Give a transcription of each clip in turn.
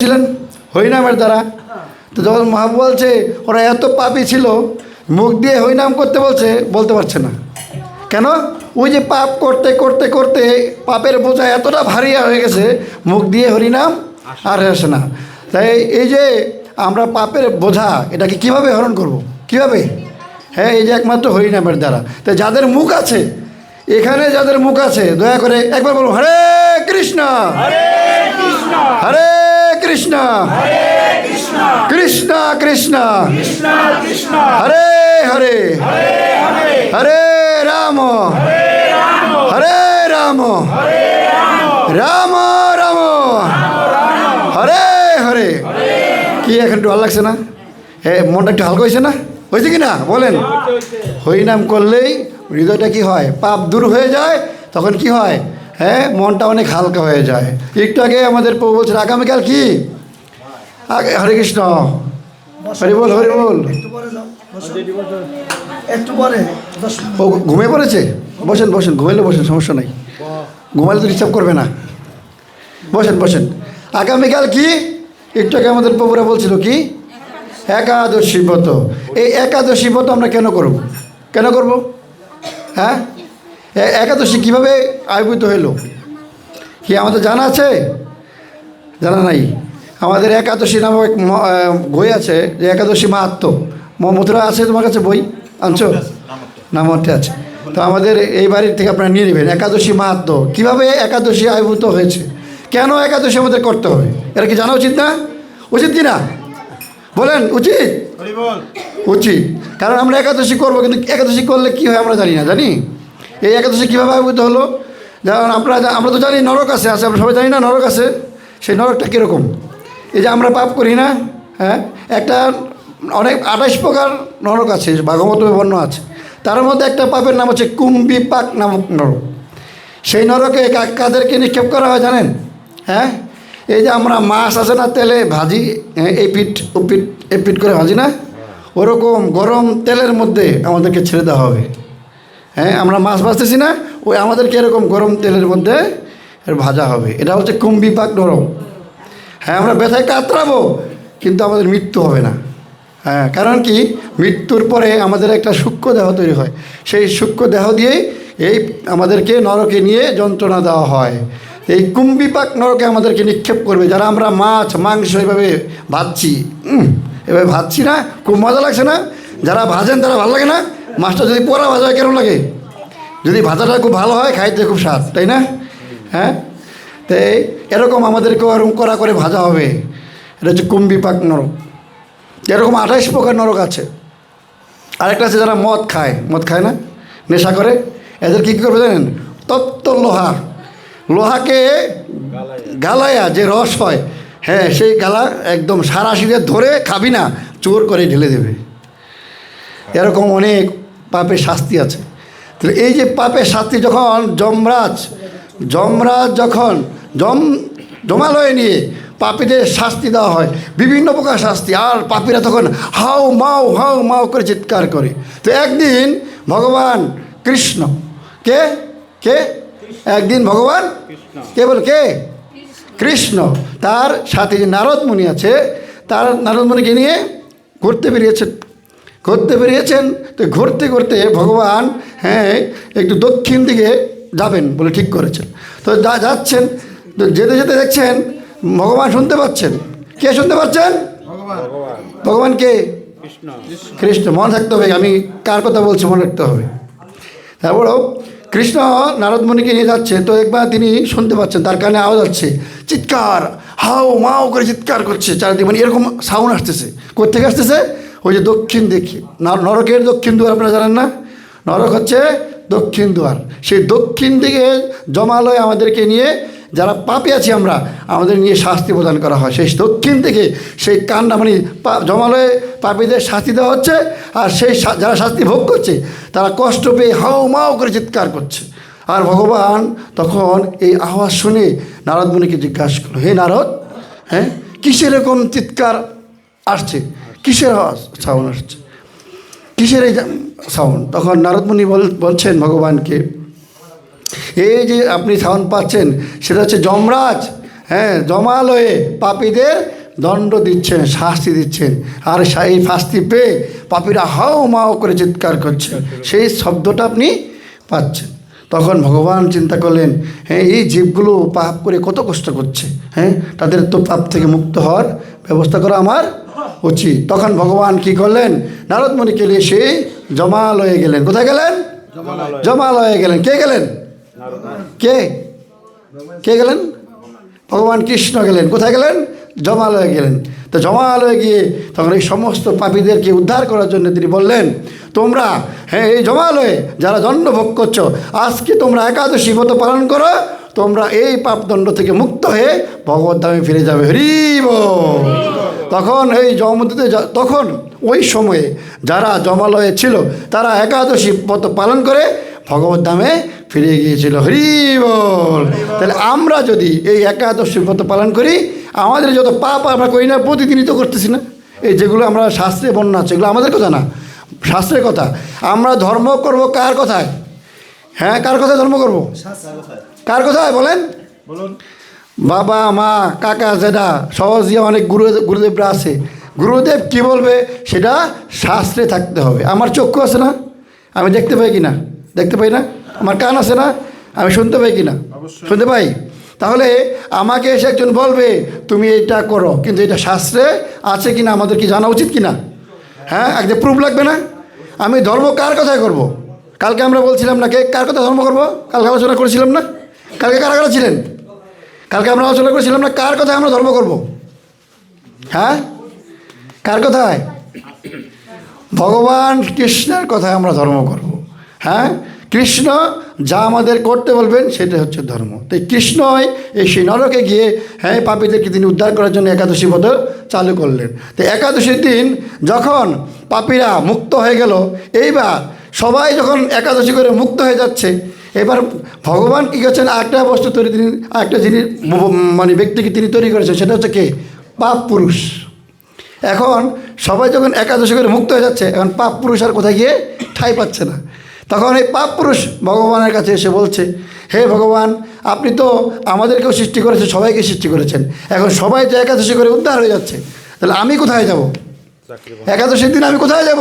ছিলেন? হরিনামের দ্বারা। তো যখন মহাবু বলছে ওরা এত পাপি ছিল মুখ দিয়ে হরিনাম করতে বলছে বলতে পারছে না। কেন? ওই যে পাপ করতে করতে করতে পাপের বোঝা এতটা ভারী হয়ে গেছে মুখ দিয়ে হরিনাম আর আসে না। তাই এই যে আমরা পাপের বোঝা এটাকে কীভাবে হরণ করব। কীভাবে? হ্যাঁ এই যে একমাত্র হরিনামের দ্বারা। তাই যাদের মুখ আছে এখানে যাদের মুখ আছে দয়া করে একবার বলব বলুন হরে কৃষ্ণ! হরে কৃষ্ণ। কৃষ্ণ কৃষ্ণ। হরে হরে। হরে রাম। হরে রাম। রাম রাম। হরে হরে। কি এখন একটু ভালো লাগছে না? হ্যাঁ মনটা একটু হালকা হয়েছে না? হয়েছে কি না? বলেন। হরিনাম করলেই হৃদয়টা কি হয়? পাপ দূর হয়ে যায়, তখন কি হয়? হ্যাঁ মনটা অনেক হালকা হয়ে যায়। একটু আগে আমাদের প্রভু বলছেন আগামীকাল কি? আগে হরে কৃষ্ণ। হরি বল হরি বল। একটু পরে ও ঘুমিয়ে পড়েছে? বসেন বসেন ঘুমাইলে বসেন সমস্যা নাই। ঘুমাইলে তো ডিস্টার্ব করবে না। বসেন বসেন। আগামীকাল কি? একটু আগে আমাদের প্রভুরা বলছিল কি? একাদশী ব্রত। এই একাদশী ব্রত আমরা কেন করব? কেন করব? হ্যাঁ? একাদশী কীভাবে আবির্ভূত হইল? কি আমাদের জানা আছে? জানা নাই। আমাদের একাদশী নামক এক বই আছে যে একাদশী মাহাত্ম। মমথুরা আছে তোমার কাছে বই? আনছো? নামতে আছে তো আমাদের এই বাড়ির থেকে আপনারা নিয়ে নেবেন। একাদশী মাহাত্ম। কীভাবে একাদশী আবির্ভূত হয়েছে? কেন একাদশী আমাদের করতে হবে? এটা কি জানা উচিত না? উচিত কি না বলেন উচিত? উচিত। কারণ আমরা একাদশী করব কিন্তু একাদশী করলে কী হয় আমরা জানি না জানি? এই একাদশী কীভাবে আবির্ভূত হলো? যেমন আমরা আমরা তো জানি নরক আছে আছে আমরা সবাই জানি না নরক আছে। সেই নরকটা কীরকম? এই যে আমরা পাপ করি না হ্যাঁ? একটা অনেক আঠাশ প্রকার নরক আছে ভাগবত বর্ণ আছে। তার মধ্যে একটা পাপের নাম হচ্ছে কুম্বি পাক নামক নরক। সেই নরকে কাদেরকে নিক্ষেপ করা হয় জানেন? হ্যাঁ? এই যে আমরা মাছ আছে না তেলে ভাজি হ্যাঁ, এই পিঠ ও পিঠ এ পিঠ করে ভাজি না? ওরকম গরম তেলের মধ্যে আমাদেরকে ছেড়ে দেওয়া হবে। হ্যাঁ আমরা মাছ ভাজতেছি না, ওই আমাদেরকে এরকম গরম তেলের মধ্যে ভাজা হবে। এটা হচ্ছে কুম্বি পাক নরম। হ্যাঁ আমরা ব্যথায় কাতরাবো, কিন্তু আমাদের মৃত্যু হবে না। হ্যাঁ কারণ কি? মৃত্যুর পরে আমাদের একটা সূক্ষ্ম দেহ তৈরি হয়। সেই সূক্ষ্ম দেহ দিয়েই এই আমাদেরকে নরকে নিয়ে যন্ত্রণা দেওয়া হয়। এই কুম্বিপাক নরকে আমাদেরকে নিক্ষেপ করবে। যারা আমরা মাছ, মাংস এভাবে ভাজছি এভাবে ভাজছি না, খুব মজা লাগছে না। যারা ভাজেন তারা ভালো লাগে না। মাছটা যদি পোড়া ভাজা হয় কেমন লাগে? যদি ভাজাটা খুব ভালো হয়, খাইতে খুব স্বাদ, তাই না? হ্যাঁ? তো এরকম আমাদেরকে ওরকম করা করে ভাজা হবে। এটা হচ্ছে কুম্বি পাক নরক। এরকম আঠাইশ প্রকার নরক আছে। আরেকটা আছে যারা মদ খায়। মদ খায় না? নেশা করে। এদের কী কী করবে জানেন? তপ্ত লোহা। লোহাকে গালায়া, যে রস হয় হ্যাঁ সেই গালা একদম সারা সারাশিরে ধরে খাবি না, চোর করে ঢেলে দেবে। এরকম অনেক পাপের শাস্তি আছে। তাহলে এই যে পাপের শাস্তি যখন যমরাজ যমরাজ যখন জম জমালয়ে নিয়ে পাপীদের শাস্তি দেওয়া হয়, বিভিন্ন প্রকার শাস্তি, আর পাপীরা তখন হাউ মাও হাউ মাও করে চিৎকার করে। তো একদিন ভগবান কৃষ্ণ, কে? কে? একদিন ভগবান কে বল, কে? কৃষ্ণ। তার সাথে যে নারদ মুনি আছে, তার নারদ মুনিকে নিয়ে ঘুরতে বেরিয়েছেন ঘুরতে বেরিয়েছেন তো ঘুরতে ঘুরতে ভগবান হ্যাঁ একটু দক্ষিণ দিকে যাবেন বলে ঠিক করেছেন। তো যা যাচ্ছেন তো যেতে যেতে দেখছেন ভগবান শুনতে পাচ্ছেন। কে শুনতে পাচ্ছেন? ভগবান। কে? কৃষ্ণ। মনে থাকতে হবে আমি কার কথা বলছি মনে রাখতে হবে। তারপরেও কৃষ্ণ নারদ মুনিকে নিয়ে যাচ্ছে তো একবার তিনি শুনতে পাচ্ছেন তার কানে আওয়াজ হচ্ছে চিৎকার হাও মাও করে চিৎকার করছে চারিদিকে মানে এরকম সাউন্ড আসতেছে। কোথেকে আসতেছে? ওই যে দক্ষিণ দেখি নরকের দক্ষিণ দুয়ার আপনারা জানেন না? নরক হচ্ছে দক্ষিণ দুয়ার। সেই দক্ষিণ দিকে জমালয় আমাদেরকে নিয়ে, যারা পাপে আছি আমরা, আমাদের নিয়ে শাস্তি প্রদান করা হয়। সেই দক্ষিণ থেকে সেই কান্না মানে জমালয়ে পাপীদের শাস্তি দেওয়া হচ্ছে, আর সেই যারা শাস্তি ভোগ করছে, তারা কষ্ট পেয়ে হাও মাও করে চিৎকার করছে। আর ভগবান তখন এই আওয়াজ শুনে নারদ মুনিকে জিজ্ঞাসা করল, হে নারদ হ্যাঁ কিসের এরকম চিৎকার আসছে? কিসের সাউন্ড আসছে? কিসের এই সাউন্ড তখন নারদমুনি বল বলছেন ভগবানকে এই যে আপনি সাউন্ড পাচ্ছেন, সেটা হচ্ছে যমরাজ। হ্যাঁ জমালয়ে পাপীদের দণ্ড দিচ্ছেন, শাস্তি দিচ্ছেন। আর সেই শাস্তি পেয়ে পাপীরা হাও মাও করে চিৎকার করছে। সেই শব্দটা আপনি পাচ্ছেন। তখন ভগবান চিন্তা করলেন হ্যাঁ এই জীবগুলো পাপ করে কত কষ্ট করছে হ্যাঁ? তাদের তো পাপ থেকে মুক্ত হওয়ার ব্যবস্থা করা আমার উচিত। তখন ভগবান কি করলেন? নারদমণিকে নিয়ে সেই জমালয়ে গেলেন। কোথায় গেলেন? জমালয়ে। গেলেন। কে গেলেন? কে? কে গেলেন? ভগবান কৃষ্ণ গেলেন। কোথায় গেলেন? জমালয়ে গেলেন। তো জমালয়ে গিয়ে তখন এই সমস্ত পাপীদেরকে উদ্ধার করার জন্য তিনি বললেন তোমরা হ্যাঁ এই জমালয়ে যারা দণ্ডভোগ করছ আজকে তোমরা একাদশী মতো পালন করো। তোমরা এই পাপদণ্ড থেকে মুক্ত হয়ে ভগবত ধামে ফিরে যাবে। হরিব তখন এই জমদিতে তখন ওই সময়ে যারা জমালয়ে ছিল তারা একাদশী মতো পালন করে ভগবত ধামে ফিরে গিয়েছিল। হরি বল। তাহলে আমরা যদি এই একাদশী ব্রত পালন করি আমাদের যত পাপ আমরা করি না প্রতিদিনই তো করতেছি না। এই যেগুলো আমরা শাস্ত্রে বর্ণনা আছে এগুলো আমাদের কথা না শাস্ত্রের কথা। আমরা ধর্ম করব কার কথায়? হ্যাঁ কার কথায় ধর্ম করব? কার কথায় বলেন? বলুন। বাবা মা কাকা জেঠা সহজীয় অনেক গুরু গুরুদেবরা আছে। গুরুদেব কি বলবে সেটা শাস্ত্রে থাকতে হবে। আমার চক্ষু আছে না? আমি দেখতে পাই কি না দেখতে পাই না? আমার কান আছে না? আমি শুনতে পাই কি না শুনতে পাই? তাহলে আমাকে এসে একজন বলবে তুমি এটা করো। কিন্তু এটা শাস্ত্রে আছে কি না আমাদের কি জানা উচিত কি না হ্যাঁ একদম প্রুফ লাগবে না? আমি ধর্ম কার কথায় করব। কালকে আমরা বলছিলাম না কে কার কথা ধর্ম করব? কালকে আলোচনা করেছিলাম না? কালকে কারা কারা ছিলেন? কালকে আমরা আলোচনা করেছিলাম না, কার কথায় আমরা ধর্ম করব? হ্যাঁ? কার কথায়? ভগবান কৃষ্ণের কথায় আমরা ধর্ম করব। হ্যাঁ? কৃষ্ণ যা আমাদের করতে বলবেন, সেটা হচ্ছে ধর্ম। তাই কৃষ্ণই এই সেই নরকে গিয়ে হ্যাঁ পাপীদেরকে তিনি উদ্ধার করার জন্য একাদশী পদ চালু করলেন। তো একাদশীর দিন যখন পাপীরা মুক্ত হয়ে গেল, এইবার সবাই যখন একাদশী করে মুক্ত হয়ে যাচ্ছে এবার ভগবান কী করছেন? একটা বস্তু তৈরি তিনি একটা জিনিস মানে ব্যক্তিকে তিনি তৈরি করেছেন সেটা হচ্ছে কে? পাপ পুরুষ। এখন সবাই যখন একাদশী করে মুক্ত হয়ে যাচ্ছে এখন পাপ পুরুষ আর কোথায় গিয়ে? ঠাই পাচ্ছে না। তখন এই পাপ পুরুষ ভগবানের কাছে এসে বলছে হে ভগবান আপনি তো আমাদেরকেও সৃষ্টি করেছেন সবাইকে সৃষ্টি করেছেন। এখন সবাই যে একাদশী করে উদ্ধার হয়ে যাচ্ছে তাহলে আমি কোথায় যাব? একাদশীর দিন আমি কোথায় যাব?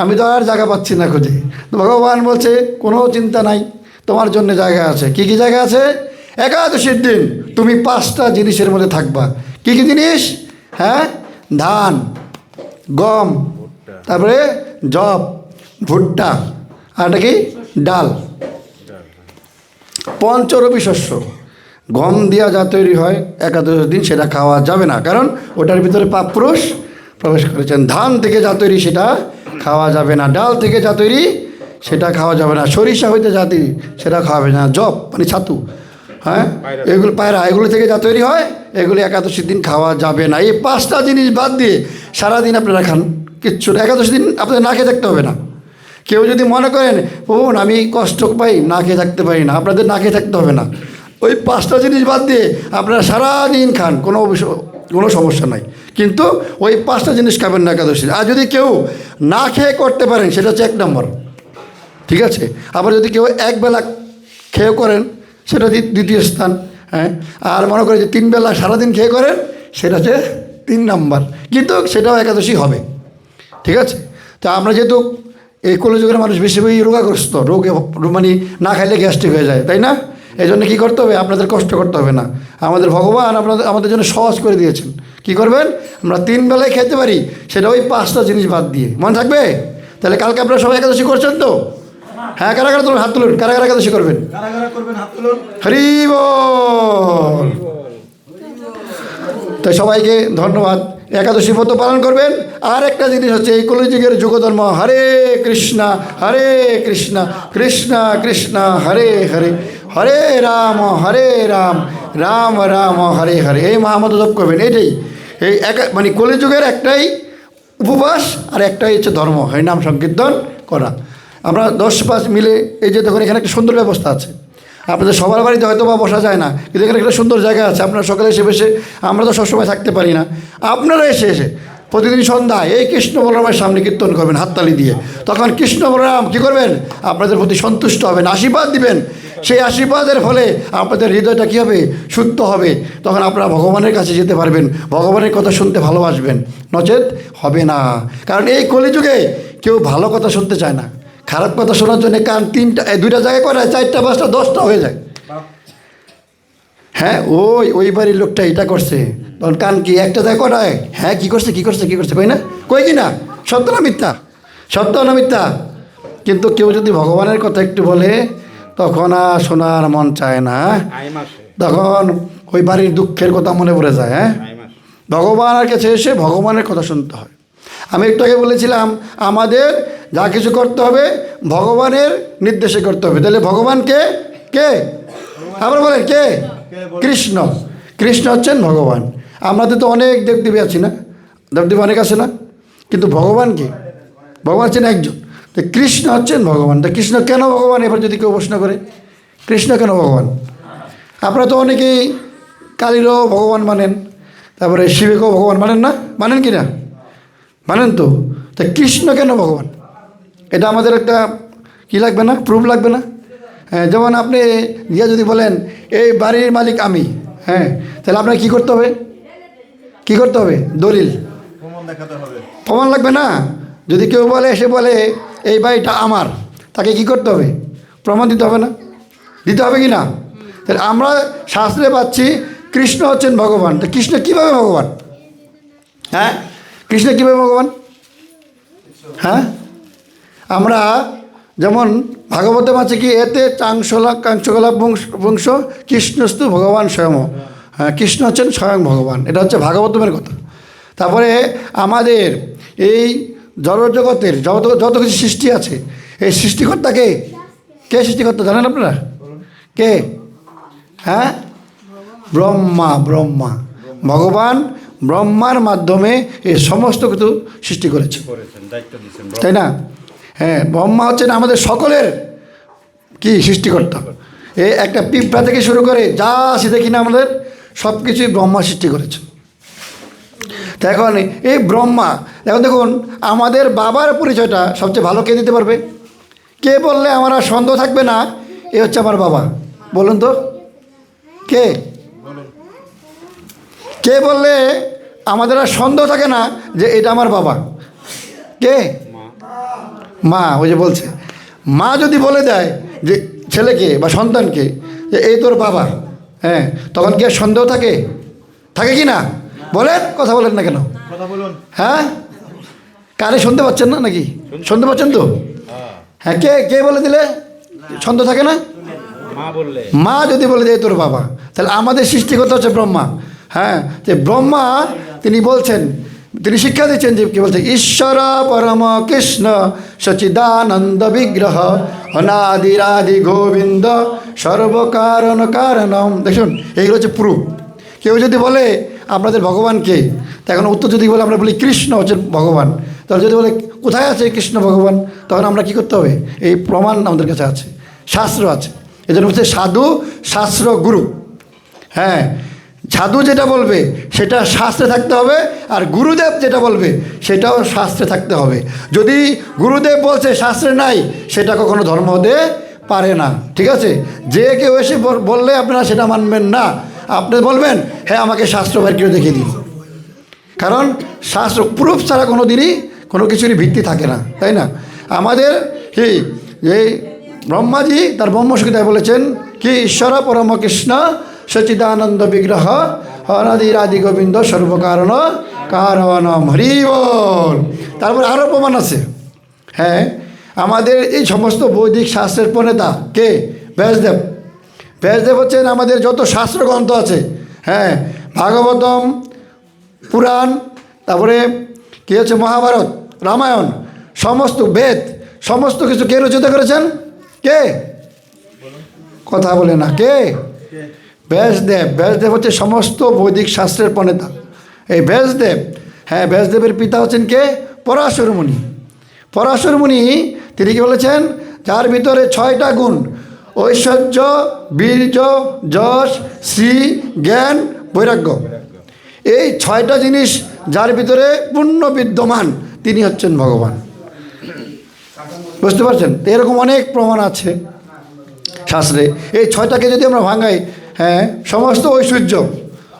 আমি তো আর জায়গা পাচ্ছি না খুঁজে। ভগবান বলছে কোনো চিন্তা নাই। তোমার জন্য জায়গা আছে। কি কি জায়গা আছে? একাদশীর দিন তুমি পাঁচটা জিনিসের মধ্যে থাকবা। কি কি জিনিস? হ্যাঁ? ধান, গম, তারপরে জব ভুট্টা, আর কি? ডাল। পঞ্চরবি শস্য। গম দিয়া যা তৈরি হয় একাদশ দিন সেটা খাওয়া যাবে না। কারণ ওটার ভিতরে পাপ পুরুষ প্রবেশ করেছেন। ধান থেকে যা তৈরি সেটা খাওয়া যাবে না। ডাল থেকে যা তৈরি সেটা খাওয়া যাবে না। সরিষা হইতে তৈরি সেটা খাওয়াবে না। জব মানে ছাতু হ্যাঁ? এগুলো পায়রা এগুলো থেকে যা তৈরি হয় এগুলো একাদশীর দিন খাওয়া যাবে না। এই পাঁচটা জিনিস বাদ দিয়ে সারাদিন আপনারা খান কিচ্ছু না। একাদশী দিন আপনাদের না খেয়ে থাকতে হবে না। কেউ যদি মনে করেন ও আমি কষ্ট পাই না খেয়ে থাকতে পারি না। আপনাদের না খেয়ে থাকতে হবে না। ওই পাঁচটা জিনিস বাদ দিয়ে আপনারা সারাদিন খান কোনো কোনো সমস্যা নাই। কিন্তু ওই পাঁচটা জিনিস খাবেন না একাদশী আর যদি কেউ না খেয়ে করতে পারেন সেটা হচ্ছে এক নম্বর। ঠিক আছে? আবার যদি কেউ একবেলা খেয়ে করেন, সেটা দ্বি- দ্বিতীয় স্থান হ্যাঁ? আর মনে করে যে তিন বেলা সারাদিন খেয়ে করেন, সেটা হচ্ছে তিন নাম্বার। কিন্তু সেটাও একাদশী হবে। ঠিক আছে? তা আমরা যেহেতু এই কলেযুগের মানুষ বেশিরভাগই রোগাগ্রস্ত, রোগে মানে না খাইলে গ্যাস্ট্রিক হয়ে যায়, তাই না? এই জন্য কী করতে হবে? আপনাদের কষ্ট করতে হবে না। আমাদের ভগবান আপনাদের, আমাদের জন্য সহজ করে দিয়েছেন। কি করবেন? আমরা তিন বেলায় খেতে পারি, সেটা ওই পাঁচটা জিনিস বাদ দিয়ে। মনে থাকবে? তাহলে কালকে আপনারা সবাই একাদশী করছেন তো? হ্যাঁ কারা কারা তুলুন হাত তুলুন কারা কারা করবেন? হরি বল। তো সবাইকে ধন্যবাদ। একাদশী ব্রত পালন করবেন। আর একটা জিনিস হচ্ছে এই কলিযুগের যুগধর্ম হরে কৃষ্ণ হরে কৃষ্ণ কৃষ্ণ কৃষ্ণ হরে হরে হরে রাম হরে রাম রাম রাম হরে হরে। এই মহামত জপ করবেন এটাই। এই একা মানে কলিযুগের একটাই উপবাস আর একটাই হচ্ছে ধর্ম। এই নাম সংকীর্তন করা। আমরা দশ পাঁচ মিলে এই যে দেখুন, এখানে একটা সুন্দর ব্যবস্থা আছে। আপনাদের সবার বাড়িতে হয়তো বা বসা যায় না, কিন্তু এখানে একটা সুন্দর জায়গা আছে। আপনারা সকালে এসে বসে, আমরা তো সবসময় থাকতে পারি না। আপনারা এসে এসে, প্রতিদিন সন্ধ্যায় এই কৃষ্ণ বলরামের সামনে কীর্তন করবেন হাততালি দিয়ে। তখন কৃষ্ণ বলরাম কী করবেন? আপনাদের প্রতি সন্তুষ্ট হবেন, আশীর্বাদ দিবেন। সেই আশীর্বাদের ফলে আপনাদের হৃদয়টা কী হবে? শুদ্ধ হবে। তখন আপনারা ভগবানের কাছে যেতে পারবেন, ভগবানের কথা শুনতে ভালোবাসবেন। নচেত হবে না। কারণ এই কলিযুগে কেউ ভালো কথা শুনতে চায় না। খারাপ কথা শোনার জন্য কান তিনটা দুইটা জায়গায় করে চারটা পাঁচটা দশটা হয়ে যায়। হ্যাঁ ওই ওই বাড়ির লোকটা এটা করছে। তখন কান কি একটা জায়গায় করায় হ্যাঁ কি করছে কি করছে কি করছে কই না? কই কি না? সত্য না মিথ্যা? সত্য না মিথ্যা? কিন্তু কেউ যদি ভগবানের কথা একটু বলে তখন আর শোনার মন চায় না। তখন ওই বাড়ির দুঃখের কথা মনে পড়ে যায় হ্যাঁ? ভগবানের কাছে এসে ভগবানের কথা শুনতে হয়। আমি একটু আগে বলেছিলাম আমাদের যা কিছু করতে হবে, ভগবানের নির্দেশে করতে হবে। তাহলে ভগবানকে কে? আবার বলেন, কে? কৃষ্ণ। কৃষ্ণ হচ্ছেন ভগবান। আমাদের তো অনেক দেবদেবী আছি না? দেবদেবী অনেক আছে না? কিন্তু ভগবান কি? ভগবান হচ্ছেন একজন। তো কৃষ্ণ হচ্ছেন ভগবান। তো কৃষ্ণ কেন ভগবান? এবার যদি কেউ প্রশ্ন করে, কৃষ্ণ কেন ভগবান? আপনারা তো অনেকেই কালীরও ভগবান মানেন, তারপরে শিবেকেও ভগবান মানেন না? মানেন কি না? মানেন তো। তা কৃষ্ণ কেন ভগবান? এটা আমাদের একটা কি লাগবে না? প্রুফ লাগবে না? হ্যাঁ যেমন আপনি গিয়ে যদি বলেন এই বাড়ির মালিক আমি। হ্যাঁ তাহলে আপনার কি করতে হবে? কি করতে হবে? দলিল। প্রমাণ লাগবে না? যদি কেউ বলে এসে বলে এই বাড়িটা আমার। তাকে কি করতে হবে? প্রমাণ দিতে হবে না? দিতে হবে কি না? তাহলে আমরা শাস্ত্রে পাচ্ছি কৃষ্ণ হচ্ছেন ভগবান। তো কৃষ্ণ কীভাবে ভগবান? হ্যাঁ কৃষ্ণ কীভাবে ভগবান? হ্যাঁ? আমরা যেমন ভাগবতে আছে কি এতে চাংশলা কাঞ্চকলা বংশ বংশ কৃষ্ণস্তু ভগবান স্বয়ং। হ্যাঁ কৃষ্ণ হচ্ছেন স্বয়ং ভগবান। এটা হচ্ছে ভাগবতমের কথা। তারপরে আমাদের এই জড়জগতের যত যত কিছু সৃষ্টি আছে এই সৃষ্টিকর্তাকে কে কে সৃষ্টিকর্তা জানেন আপনারা? কে? হ্যাঁ? ব্রহ্মা ব্রহ্মা। ভগবান ব্রহ্মার মাধ্যমে এই সমস্ত কিছু সৃষ্টি করেছে। তাই না? হ্যাঁ ব্রহ্মা হচ্ছেন আমাদের সকলের কি সৃষ্টিকর্তা। এই একটা পিঁপড়া থেকে শুরু করে যা আছে দেখি না আমাদের সব কিছুই ব্রহ্মা সৃষ্টি করেছে। তা এখন এই ব্রহ্মা, এখন দেখুন, আমাদের বাবার পরিচয়টা সবচেয়ে ভালো কে দিতে পারবে? কে বললে আমার আর সন্দেহ থাকবে না? এ হচ্ছে আমার বাবা। বলুন তো, কে? কে বললে আমাদের আর সন্দেহ থাকে না যে এটা আমার বাবা? কে? মা ওই যে বলছে মা যদি বলে দেয় যে ছেলেকে বা সন্তানকে যে এই তোর বাবা হ্যাঁ তখন কি আর সন্দেহ থাকে? থাকে কি না? বলেন কথা বলেন না কেন? হ্যাঁ? কানে শুনতে পাচ্ছেন না নাকি? শুনতে পাচ্ছেন তো? হ্যাঁ কে কে বলে দিলে? ছন্দ থাকে না? মা যদি বলে দেয় তোর বাবা তাহলে আমাদের সৃষ্টিকর্তা হচ্ছে ব্রহ্মা। হ্যাঁ যে ব্রহ্মা তিনি বলছেন তিনি শিক্ষা দিচ্ছেন যে কি বলছে ঈশ্বর পরম কৃষ্ণ সচিদানন্দ বিগ্রহ, অনাদিরাদি গোবিন্দ সর্বকারণ কারণম। দেখুন, এইগুলো হচ্ছে প্রুফ। কেউ যদি বলে আপনাদের ভগবান কে, তা এখন উত্তর যদি বলে আমরা বলি কৃষ্ণ হচ্ছেন ভগবান, তাহলে যদি বলে কোথায় আছে কৃষ্ণ ভগবান, তখন আমরা কি করতে হবে? এই প্রমাণ আমাদের কাছে আছে, শাস্ত্র আছে। এই জন্য হচ্ছে সাধু শাস্ত্র গুরু। হ্যাঁ সাধু যেটা বলবে, সেটা শাস্ত্রে থাকতে হবে, আর গুরুদেব যেটা বলবে, সেটাও শাস্ত্রে থাকতে হবে। যদি গুরুদেব বলছে শাস্ত্রে নাই, সেটা কখনো ধর্ম হতে পারে না, ঠিক আছে? যে কেউ এসে বললে আপনারা সেটা মানবেন না। আপনি বলবেন হ্যাঁ আমাকে শাস্ত্র বের দেখিয়ে দিন। কারণ শাস্ত্র প্রুফ ছাড়া কোনো দিনই কোনো কিছুরই ভিত্তি থাকে না, তাই না? আমাদের কি, এই ব্রহ্মাজি তার ব্রহ্মসংহিতায় বলেছেন কি, ঈশ্বর পরম কৃষ্ণ সচিদানন্দ বিগ্রহ অনাদি রাধি গোবিন্দ সর্বকারণ হরি বল তারপর আরও প্রমাণ আছে। হ্যাঁ আমাদের এই সমস্ত বৈদিক শাস্ত্রের প্রণেতা কে? ব্যাসদেব। ব্যাসদেব হচ্ছেন আমাদের যত শাস্ত্র গ্রন্থ আছে। হ্যাঁ ভাগবতম, পুরাণ, তারপরে কী হচ্ছে মহাভারত, রামায়ণ, সমস্ত বেদ, সমস্ত কিছু কে রচিত করেছেন? কে? কথা বলে না। কে? ব্যাসদেব ব্যাসদেব হচ্ছে সমস্ত বৈদিক শাস্ত্রের প্রণেতা। এই ব্যাসদেব হ্যাঁ ব্যাসদেবের পিতা হচ্ছেন কে? পরাশর মুনি পরাশর মুনি তিনি কি বলেছেন? যার ভিতরে ছয়টা গুণ, ঐশ্বর্য, বীর্য, যশ, শ্রী, জ্ঞান, বৈরাগ্য। এই ছয়টা জিনিস যার ভিতরে পূর্ণ বিদ্যমান, তিনি হচ্ছেন ভগবান। বুঝতে পারছেন? এরকম অনেক প্রমাণ আছে শাস্ত্রে। এই ছয়টাকে যদি আমরা ভাঙাই হ্যাঁ সমস্ত ঐশ্বর্য।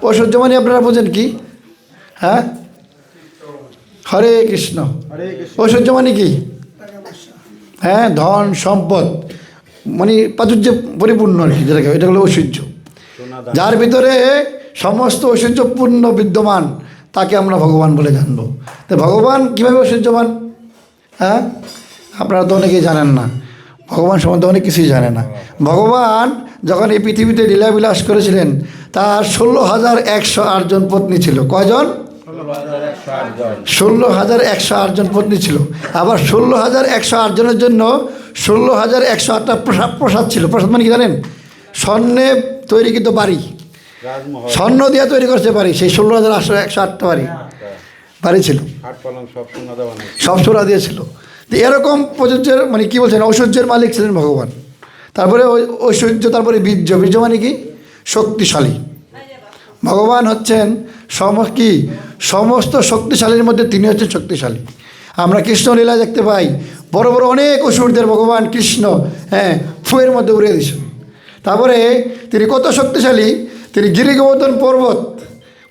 ঐশ্বর্য মানে আপনারা বোঝেন কি? হ্যাঁ? হরে কৃষ্ণ। ঐশ্বর্য মানে কি? হ্যাঁ ধন, সম্পদ। মানে প্রাচুর্য পরিপূর্ণ আর কি, যেটাকে, এটা হলো ঐশ্বর্য। যার ভিতরে সমস্ত ঐশ্বর্যপূর্ণ বিদ্যমান, তাকে আমরা ভগবান বলে জানব। তো ভগবান কীভাবে ঐশ্বর্যবান? হ্যাঁ? আপনারা তো অনেকেই জানেন না। ভগবান সম্বন্ধে অনেক কিছুই জানে না। ভগবান যখন এই পৃথিবীতে লীলাবিলাস করেছিলেন তার ষোলো হাজার একশো আটজন পত্নী ছিল। কয়জন? ষোলো হাজার একশো আটজন পত্নী ছিল। আবার ষোলো হাজার একশো আটজনের জন্য ষোলো হাজার একশো আটটা প্রসাদ প্রসাদ ছিল। প্রসাদ মানে কি জানেন? স্বর্ণে তৈরি কিন্তু বাড়ি। স্বর্ণ দিয়ে তৈরি করছে বাড়ি। সেই ষোলো হাজার আটশো একশো আটটা বাড়ি। বাড়ি ছিল। সোনা সব সোনা দিয়েছিল। এরকম প্রযোজ্যের মানে কি বলছেন? ঐশ্বর্যের মালিক ছিলেন ভগবান। তারপরে ওই ঐশ্বর্য, তারপরে বীর্য। বীর্য মানে কি? শক্তিশালী। ভগবান হচ্ছেন সম, কি? সমস্ত শক্তিশালীর মধ্যে তিনি হচ্ছেন শক্তিশালী। আমরা কৃষ্ণ লীলা দেখতে পাই। বড় বড় অনেক অসুরদের ভগবান কৃষ্ণ হ্যাঁ ফুয়ের মধ্যে উড়িয়ে দিয়েছেন। তারপরে তিনি কত শক্তিশালী, তিনি গিরিগোবর্ধন পর্বত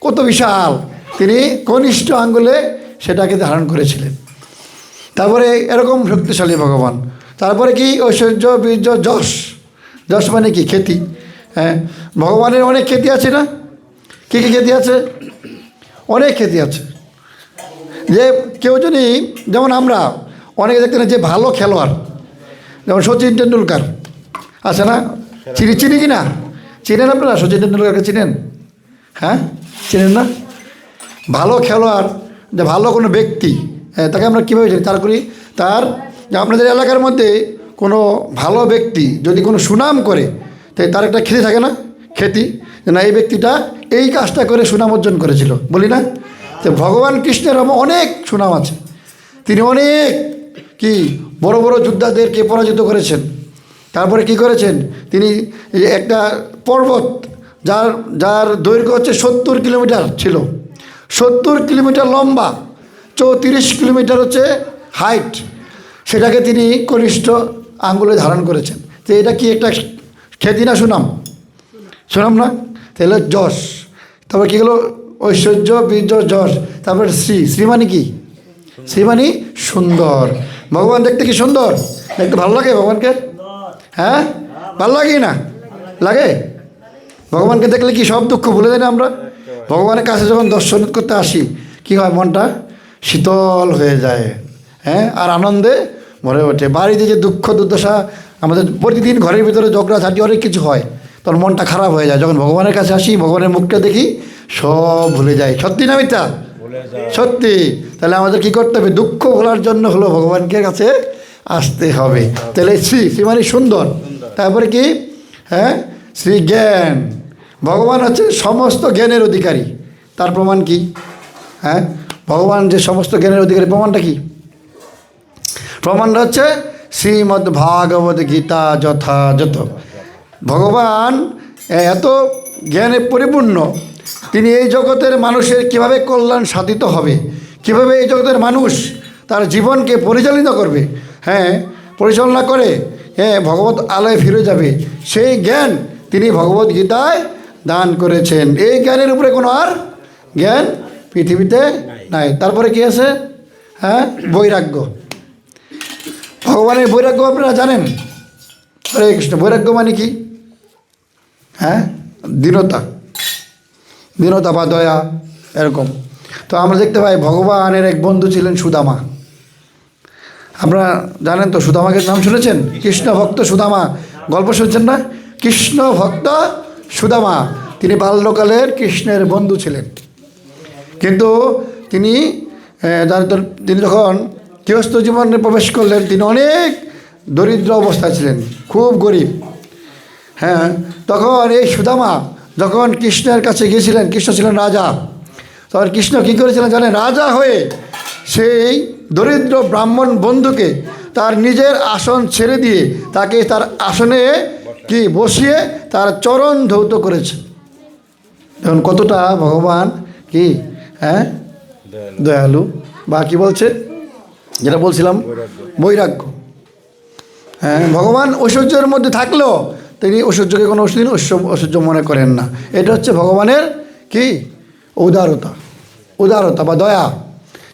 কত বিশাল। তিনি কনিষ্ঠ আঙ্গুলে সেটাকে ধারণ করেছিলেন। তারপরে এরকম শক্তিশালী ভগবান। তারপরে কি? ঐশ্বর্য, বীর্য, যশ। যশ মানে কি? খ্যাতি হ্যাঁ। ভগবানের অনেক খ্যাতি আছে না? কী কী খ্যাতি আছে? অনেক খ্যাতি আছে। যে কেউ যদি, যেমন আমরা, অনেকে দেখতে না যে ভালো খেলোয়াড়। যেমন সচিন টেন্ডুলকার আছে না? চিনি চিনি কি না? চিনেন আপনারা? সচিন টেন্ডুলকারকে চিনেন? হ্যাঁ? চিনেন না? ভালো খেলোয়াড়, যে ভালো কোনো ব্যক্তি হ্যাঁ তাকে আমরা কীভাবে চিনি? তার করি, তার যে আপনাদের এলাকার মধ্যে কোনো ভালো ব্যক্তি যদি কোনো সুনাম করে, তাই তার একটা খ্যাতি থাকে না? খ্যাতি না, এই ব্যক্তিটা এই কাজটা করে সুনাম অর্জন করেছিল। বলি না? তো ভগবান কৃষ্ণের অনেক সুনাম আছে। তিনি অনেক কি বড় বড় যোদ্ধাদেরকে পরাজিত করেছেন। তারপরে কি করেছেন? তিনি একটা পর্বত, যার যার দৈর্ঘ্য হচ্ছে সত্তর কিলোমিটার ছিল। সত্তর কিলোমিটার লম্বা, চৌত্রিশ কিলোমিটার হচ্ছে হাইট। সেটাকে তিনি কনিষ্ঠ আঙ্গুলে ধারণ করেছেন। তো এটা কি একটা খ্যাতি না সুনাম? সুনাম না? তাহলে যশ। তারপর কী হলো? ঐশ্বর্য, বীর্য, যশ। তারপরে শ্রী। শ্রী মানে কি? শ্রী মানে সুন্দর। ভগবান দেখতে কি সুন্দর? দেখতে ভালো লাগে ভগবানকে? হ্যাঁ? ভালো লাগে না? লাগে? ভগবানকে দেখলে কি সব দুঃখ ভুলে যাই না আমরা? ভগবানের কাছে যখন দর্শন করতে আসি, কি হয় মনটা? শীতল হয়ে যায়। হ্যাঁ? আর আনন্দে ভরে ওঠে বাড়িতে যে দুঃখ দুর্দশা আমাদের প্রতিদিন ঘরের ভিতরে ঝগড়া ঝাঁটি অনেক কিছু হয়। তখন মনটা খারাপ হয়ে যায়। যখন ভগবানের কাছে আসি ভগবানের মুখটা দেখি সব ভুলে যায়। সত্যি না মিথ্যা? সত্যি। তাহলে আমাদের কি করতে হবে? দুঃখ ভোলার জন্য হলো ভগবানকে কাছে আসতে হবে। তাহলে শ্রী শ্রী মানে সুন্দর। তারপরে কি? হ্যাঁ? শ্রী জ্ঞান। ভগবান হচ্ছে সমস্ত জ্ঞানের অধিকারী। তার প্রমাণ কি? হ্যাঁ? ভগবান যে সমস্ত জ্ঞানের অধিকারী প্রমাণটা কি? প্রমাণটা হচ্ছে শ্রীমদ্ ভাগবত গীতা যথাযথ ভগবান এত জ্ঞানে পরিপূর্ণ তিনি এই জগতের মানুষের কীভাবে কল্যাণ সাধিত হবে কীভাবে এই জগতের মানুষ তার জীবনকে পরিচালিত করবে হ্যাঁ পরিচালনা করে হ্যাঁ ভগবত আলয় ফিরে যাবে সেই জ্ঞান তিনি ভগবত গীতায় দান করেছেন। এই জ্ঞানের উপরে কোনো আর জ্ঞান পৃথিবীতে নাই। তারপরে কি আছে? হ্যাঁ বৈরাগ্য। ভগবানের বৈরাগ্য আপনারা জানেন? হরে কৃষ্ণ, বৈরাগ্য মানে কি? হ্যাঁ? দীনতা। দীনতা বা দয়া, এরকম। তো আমরা দেখতে পাই ভগবানের এক বন্ধু ছিলেন সুদামা। আপনারা জানেন তো সুদামাকে নাম শুনেছেন? কৃষ্ণ ভক্ত সুদামা। গল্প শুনছেন না? কৃষ্ণ ভক্ত সুদামা। তিনি বাল্যকালের কৃষ্ণের বন্ধু ছিলেন। কিন্তু তিনি তিনি যখন গৃহস্থ জীবনে প্রবেশ করলেন। তিনি অনেক দরিদ্র অবস্থায় ছিলেন, খুব গরিব। হ্যাঁ তখন এই সুদামা যখন কৃষ্ণের কাছে গিয়েছিলেন, কৃষ্ণ ছিলেন রাজা। তখন কৃষ্ণ কী করেছিলেন জানেন? রাজা হয়ে সেই দরিদ্র ব্রাহ্মণ বন্ধুকে তার নিজের আসন ছেড়ে দিয়ে তাকে তার আসনে কি বসিয়ে তার চরণ ধৌত করেছে। এখন কতটা ভগবান কি হ্যাঁ? দয়ালু। বা কি বলছে? যেটা বলছিলাম, বৈরাগ্য। হ্যাঁ ভগবান ঐশ্বর্যের মধ্যে থাকলেও তিনি ঐশ্বর্যকে কোনো দিন ঐশ্বর্য মনে করেন না। এটা হচ্ছে ভগবানের কি? উদারতা। উদারতা বা দয়া।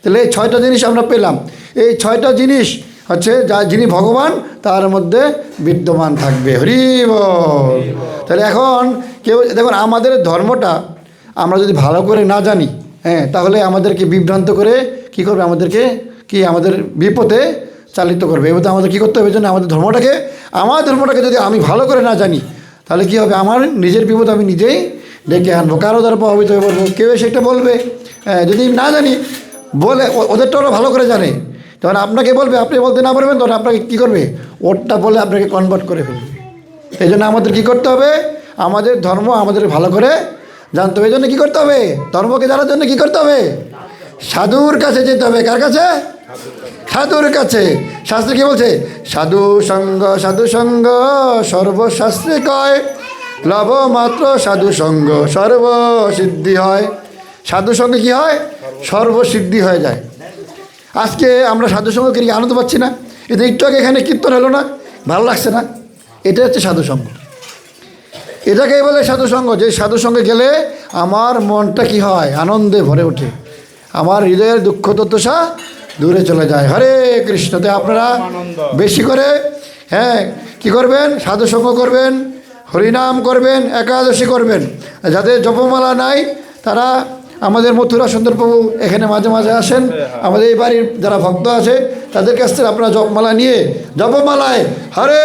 তাহলে এই ছয়টা জিনিস আমরা পেলাম। এই ছয়টা জিনিস হচ্ছে যা, যিনি ভগবান, তার মধ্যে বিদ্যমান থাকবে। হরি বল। তাহলে এখন কেউ, দেখুন, আমাদের ধর্মটা আমরা যদি ভালো করে না জানি হ্যাঁ তাহলে আমাদেরকে বিভ্রান্ত করে কি করবে? আমাদেরকে কি আমাদের বিপদে চালিত করবে। এবার আমাদের কী করতে হবে জন্য আমাদের ধর্মটাকে, আমার ধর্মটাকে যদি আমি ভালো করে না জানি, তাহলে কি হবে? আমার নিজের বিপদ আমি নিজেই ডেকে আনব। কারও দ্বারা প্রভাবিত হয়ে পড়ব? কেউ একটা বলবে যদি না জানি, বলে ওদেরটা ওরা ভালো করে জানে। তখন আপনাকে বলবে, আপনি বলতে না পারবেন, তখন আপনাকে কী করবে? ওরটা বলে আপনাকে কনভার্ট করে ফেলবে। এই জন্য আমাদের কী করতে হবে? আমাদের ধর্ম আমাদের ভালো করে জানতে হবে। এই জন্য কী করতে হবে? ধর্মকে জানার জন্য কী করতে হবে? সাধুর কাছে যেতে হবে। কার কাছে? সাধুর কাছে। শাস্ত্রে কি বলছে? সাধু সঙ্গ সাধু সঙ্গ, সর্বশাস্ত্রে কয় লব মাত্র সাধু সঙ্গ, সর্বসিদ্ধি হয়। সাধু সঙ্গে কি হয়? সর্বসিদ্ধি হয়ে যায়। আজকে আমরা সাধু সঙ্গ কি আনন্দ পাচ্ছি না? এটা একটু আগে এখানে কীর্তন হলো না? ভালো লাগছে না? এটা হচ্ছে সাধু সঙ্গ। এটাকেই বলে সাধু সঙ্গ। যে সাধু সঙ্গে গেলে আমার মনটা কি হয়? আনন্দে ভরে ওঠে। আমার হৃদয়ের দুঃখ দুর্দশা দূরে চলে যায়। হরে কৃষ্ণতে আপনারা বেশি করে হ্যাঁ কি করবেন? সাধু সঙ্গ করবেন হরিনাম করবেন একাদশী করবেন। যাদের জপমালা নাই তারা আমাদের মথুরা সুন্দরপ্রভু এখানে মাঝে মাঝে আসেন। আমাদের এই বাড়ির যারা ভক্ত আছে তাদের কাছ থেকে আপনারা জপমালা নিয়ে জপমালায় হরে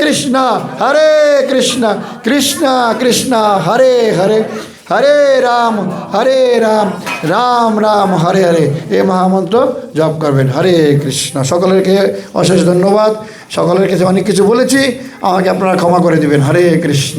কৃষ্ণ হরে কৃষ্ণ কৃষ্ণ কৃষ্ণা হরে হরে। হরে রাম হরে রাম রাম রাম, হরে হরে। এ মহামন্ত্র জপ করবেন। হরে কৃষ্ণ। সকলেরকে অশেষ ধন্যবাদ। সকলের কাছে অনেক কিছু বলেছি। আমাকে আপনারা ক্ষমা করে দিবেন। হরে কৃষ্ণ।